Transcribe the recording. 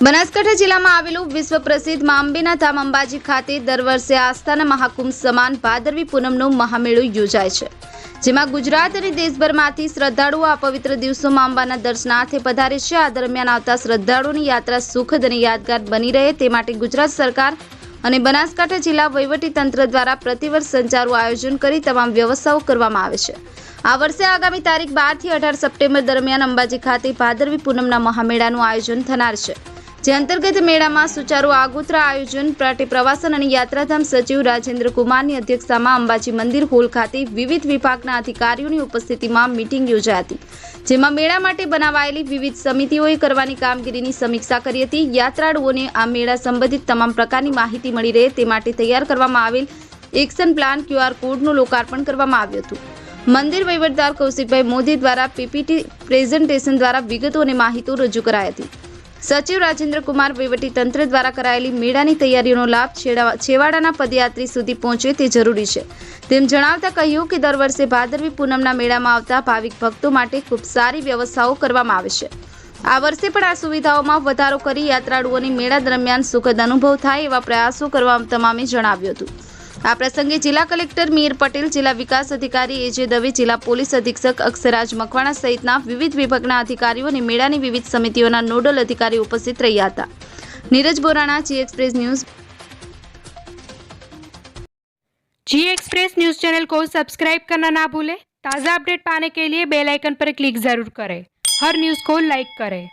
બનાસકાંઠા જિલ્લામાં આવેલું વિશ્વ પ્રસિદ્ધ માંબેના ધામ અંબાજી ખાતે દર વર્ષે આસ્થાના મહાકુંભ સમાન ભાદરવી પૂનમનો મહામેળો યોજાય છે, જેમાં ગુજરાત અને દેશભરમાંથી શ્રદ્ધાળુઓ આ પવિત્ર દિવસોમાં અંબાના દર્શનાર્થે પધારે છે. આ દરમિયાન આવતા શ્રદ્ધાળુઓની યાત્રા સુખદ અને યાદગાર બની રહે તે માટે ગુજરાત સરકાર અને બનાસકાંઠા જિલ્લા વહીવટી તંત્ર દ્વારા પ્રતિવર્ષ સંચારનું આયોજન કરી તમામ વ્યવસ્થાઓ કરવામાં આવે છે. આ વર્ષે આગામી તારીખ બારથી અઢાર સપ્ટેમ્બર દરમિયાન અંબાજી ખાતે ભાદરવી પૂનમના મહામેળાનું આયોજન થનાર છે. જે અંતર્ગત મેળામાં સુચારુ આગોતરા આયોજન માટે પ્રવાસન અને યાત્રાધામ સચિવ રાજેન્દ્ર કુમારની અધ્યક્ષતામાં અંબાજી મંદિર હોલ ખાતે વિવિધ વિભાગના અધિકારીઓની ઉપસ્થિતિમાં મીટિંગ યોજાઈ હતી, જેમાં મેળા માટે બનાવાયેલી વિવિધ સમિતિઓએ કરવાની કામગીરીની સમીક્ષા કરી હતી. યાત્રાળુઓને આ મેળા સંબંધિત તમામ પ્રકારની માહિતી મળી રહે તે માટે તૈયાર કરવામાં આવેલ એક્શન પ્લાન ક્યુઆર કોડનું લોકાર્પણ કરવામાં આવ્યું હતું. મંદિર વહીવટદાર કૌશિકભાઈ મોદી દ્વારા પીપીટી પ્રેઝન્ટેશન દ્વારા વિગતો અને માહિતી રજૂ કરાઈ હતી. સચિવ રાજેન્દ્ર કુમાર તંત્ર દ્વારા કરાયેલી મેળાની તૈયારીઓનો લાભ છેવાડાના પદયાત્રી સુધી પહોંચે તે જરૂરી છે. તેમ જણાવતા કહ્યું કે દર વર્ષે ભાદરવી પૂનમના મેળામાં આવતા ભાવિક ભક્તો માટે ખૂબ સારી વ્યવસ્થાઓ કરવામાં આવે છે. આ વર્ષે પણ આ સુવિધાઓમાં વધારો કરી યાત્રાળુઓની મેળા દરમિયાન સુખદ અનુભવ થાય એવા પ્રયાસો કરવા તમામે જણાવ્યું હતું. આ પ્રસંગે જિલ્લા કલેક્ટર મીર પટેલ જિલ્લા વિકાસ અધિકારી એજે દવે જિલ્લા પોલીસ અધિક્ષક અક્ષરાજ મકવાણા સહિતના વિવિધ વિભાગના અધિકારીઓ અને મેળાની વિવિધ સમિતિઓના નોડલ અધિકારીઓ ઉપસ્થિત રહ્યા હતા નીરજ બોરાણા જી एक्सप्रेस न्यूज जी एक्सप्रेस न्यूज चैनल को सब्सक्राइब करना ना भूलें ताज़ा अपडेट पाने के लिए बेल आइकन पर क्लिक ज़रूर करें हर न्यूज़ को लाइक करें